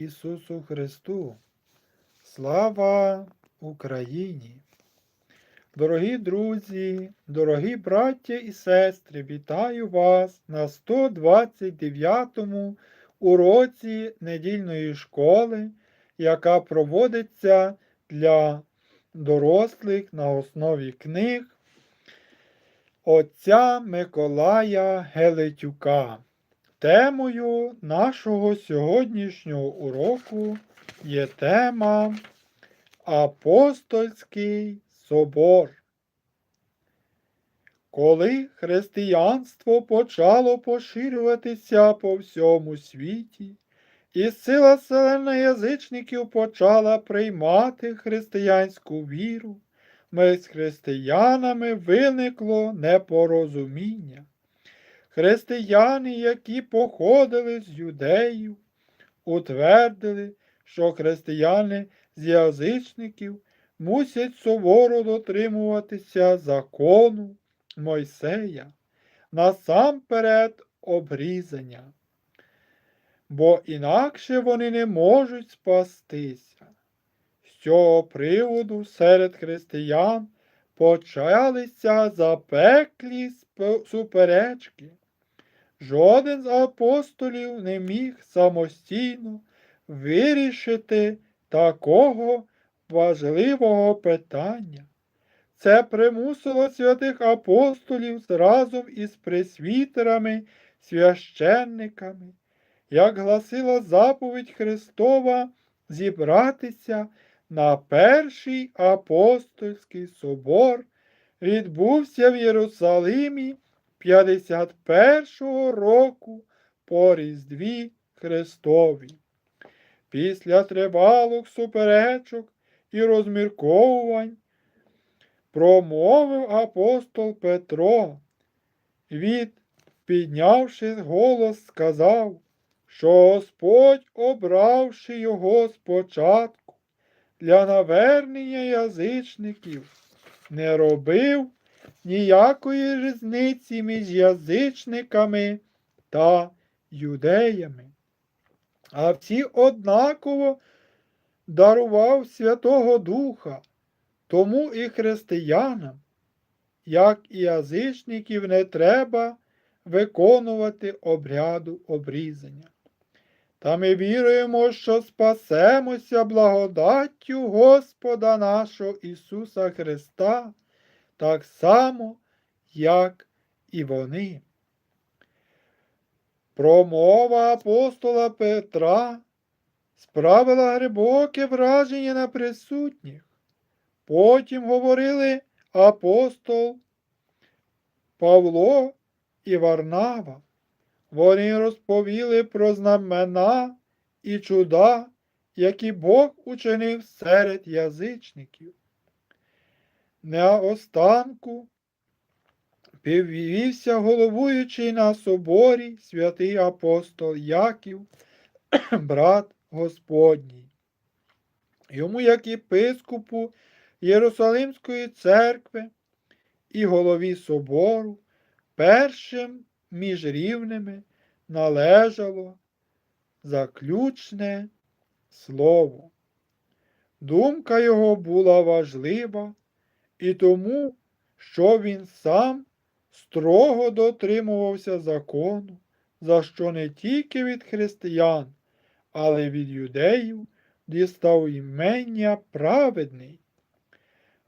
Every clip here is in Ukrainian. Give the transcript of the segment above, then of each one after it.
Ісусу Христу. Слава Україні! Дорогі друзі, дорогі браття і сестри, вітаю вас на 129-му уроці недільної школи, яка проводиться для дорослих на основі книг отця Миколая Гелетюка. Темою нашого сьогоднішнього уроку є тема Апостольський собор. Коли християнство почало поширюватися по всьому світі, і сила селена язичників почала приймати християнську віру, між християнами виникло непорозуміння. Християни, які походили з юдеїв, утвердили, що християни з язичників мусять суворо дотримуватися закону Мойсея, насамперед обрізання, бо інакше вони не можуть спастися. З цього приводу серед християн почалися запеклі суперечки. Жоден з апостолів не міг самостійно вирішити такого важливого питання. Це примусило святих апостолів разом із пресвітерами, священниками, як гласила заповідь Христова, зібратися на перший апостольський собор, відбувся в Єрусалимі 51-го року по Різдві Христові. Після тривалих суперечок і розмірковувань промовив апостол Петро. Від, піднявши голос, сказав, що Господь, обравши його спочатку для навернення язичників, не робив ніякої різниці між язичниками та юдеями. А всі однаково дарував Святого Духа, тому і християнам, як і язичників, не треба виконувати обряду обрізання. Та ми віруємо, що спасемося благодаттю Господа нашого Ісуса Христа, так само, як і вони. Промова апостола Петра справила глибоке враження на присутніх. Потім говорили апостол Павло і Варнава. Вони розповіли про знамена і чуда, які Бог учинив серед язичників. Наостанку Підвівся головуючий на соборі святий апостол Яків, брат Господній. Йому, як єпископу Єрусалимської церкви і голові собору, першим між рівними належало заключне слово. Думка його була важлива і тому, що він сам строго дотримувався закону, за що не тільки від християн, але від юдеїв дістав імення праведний.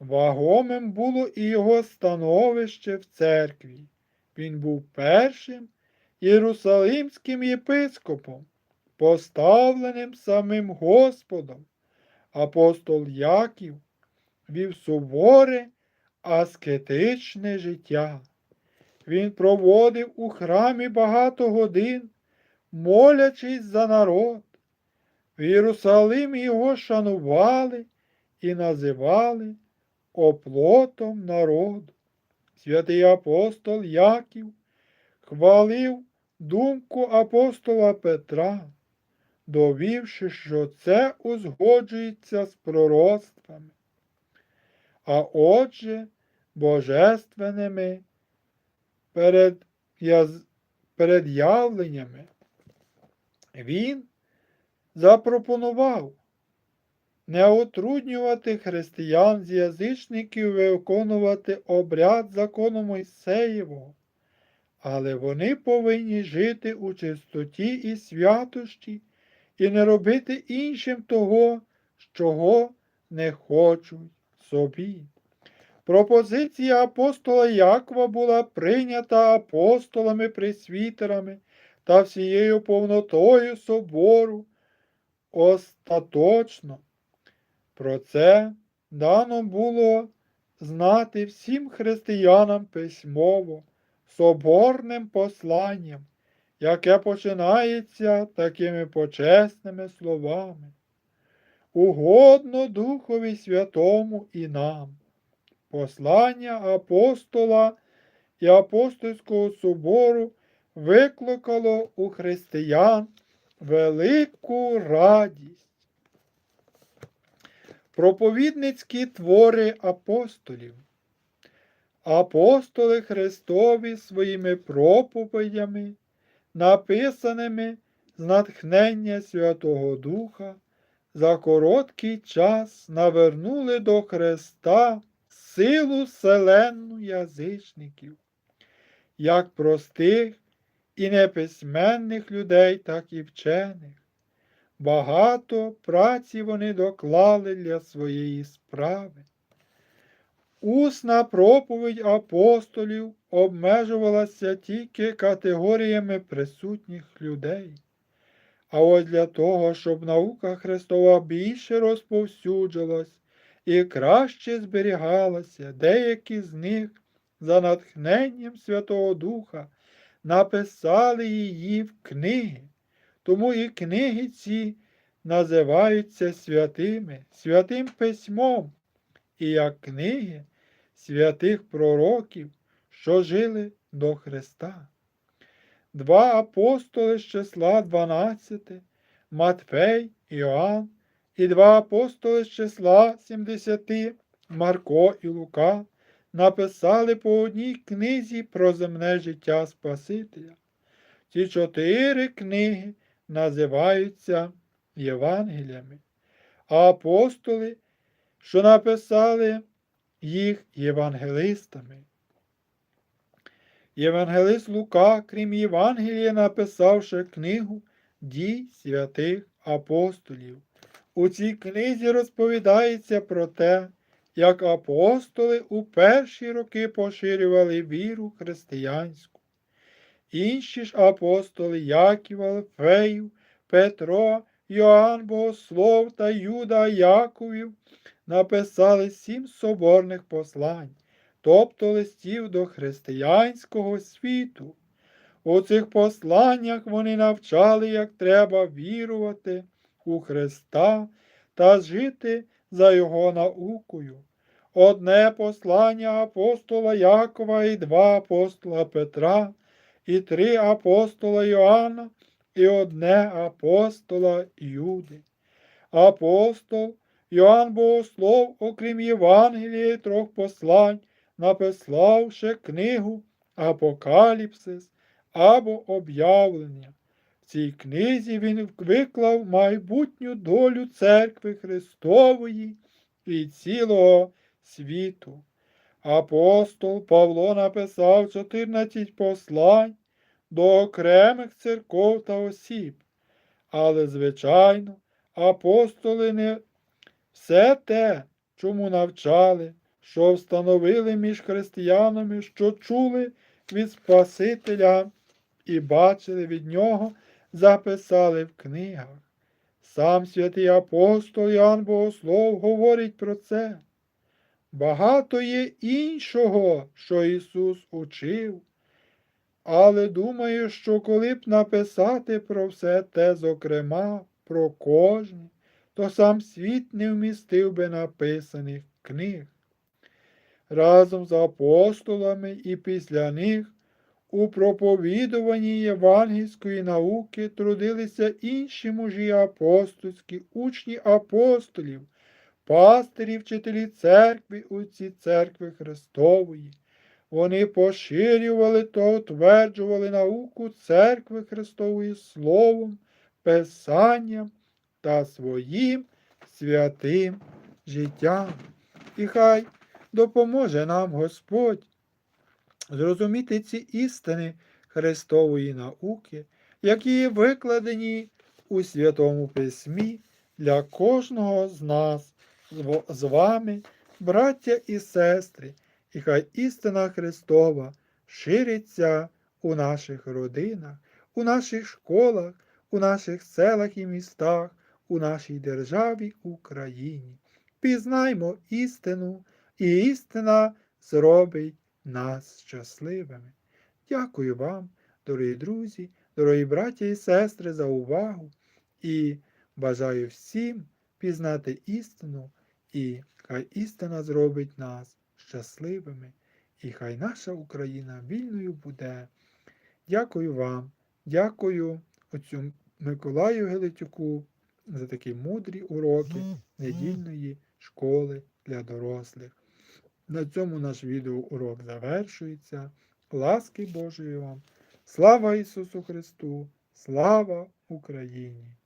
Вагомим було і його становище в церкві. Він був першим єрусалимським єпископом, поставленим самим Господом. Апостол Яків вів суворе аскетичне життя. Він проводив у храмі багато годин, молячись за народ. В Єрусалимі його шанували і називали оплотом народу. Святий апостол Яків хвалив думку апостола Петра, довівши, що це узгоджується з пророцтвами, а отже, божественними перед явленнями. Він запропонував не отруднювати християн з язичників виконувати обряд закону Мойсеєвого, але вони повинні жити у чистоті і святості і не робити іншим того, чого не хочуть собі. Пропозиція апостола Якова була прийнята апостолами пресвітерами та всією повнотою собору остаточно. Про це дано було знати всім християнам письмово, соборним посланням, яке починається такими почесними словами. Угодно Духові Святому і нам. Послання апостола і апостольського собору викликало у християн велику радість. Проповідницькі твори апостолів. Апостоли Христові своїми проповідями, написаними з натхнення Святого Духа, за короткий час навернули до Христа силу вселенну язичників, як простих і неписьменних людей, так і вчених. Багато праці вони доклали для своєї справи. Усна проповідь апостолів обмежувалася тільки категоріями присутніх людей. А ось для того, щоб наука Христова більше розповсюджувалась і краще зберігалася, деякі з них за натхненням Святого Духа написали її в книги. Тому і книги ці називаються святими, святим письмом, і як книги святих пророків, що жили до Христа. Два апостоли з числа 12, Матфей, Іоанн, і два апостоли з числа 70, Марко і Лука, написали по одній книзі про земне життя Спасителя. Ці чотири книги називаються Євангеліями, а апостоли, що написали їх євангелистами. Євангелист Лука, крім Євангелія, написав ще книгу дій святих апостолів. У цій книзі розповідається про те, як апостоли у перші роки поширювали віру християнську. Інші ж апостоли Яків, Алфеїв, Петро, Йоанн Богослов та Юда Яковів написали сім соборних послань, тобто листів до християнського світу. У цих посланнях вони навчали, як треба вірувати у Христа та жити за Його наукою. Одне послання апостола Якова і два апостола Петра, і три апостола Йоанна, і одне апостола Юди. Апостол Йоанн Богослов, окрім Євангелія і трьох послань, написав ще книгу Апокаліпсис або об'явлення. В цій книзі він виклав майбутню долю церкви Христової і цілого світу. Апостол Павло написав 14 послань до окремих церков та осіб. Але, звичайно, апостоли не все те, чому навчали, що встановили між християнами, що чули від Спасителя і бачили від нього, записали в книгах. Сам святий апостол Ян Богослов говорить про це. Багато є іншого, що Ісус учив, але думаю, що коли б написати про все те, зокрема, про кожне, то сам світ не вмістив би написаних книг. Разом з апостолами і після них у проповідуванні євангельської науки трудилися інші мужі апостольські, учні апостолів, пастирі, вчителі церкви цій церкви Христової. Вони поширювали та утверджували науку церкви Христової Словом, Писанням, та своїм святим життям. І хай допоможе нам Господь зрозуміти ці істини Христової науки, які викладені у Святому Письмі для кожного з нас, з вами, браття і сестри, і хай істина Христова шириться у наших родинах, у наших школах, у наших селах і містах, у нашій державі Україні. Пізнаймо істину, і істина зробить нас щасливими. Дякую вам, дорогі друзі, дорогі браття і сестри, за увагу і бажаю всім пізнати істину, і хай істина зробить нас щасливими, і хай наша Україна вільною буде. Дякую вам, дякую отцю Миколаю Гелетюку за такі мудрі уроки недільної школи для дорослих. На цьому наш відеоурок завершується. Ласки Божої вам! Слава Ісусу Христу! Слава Україні!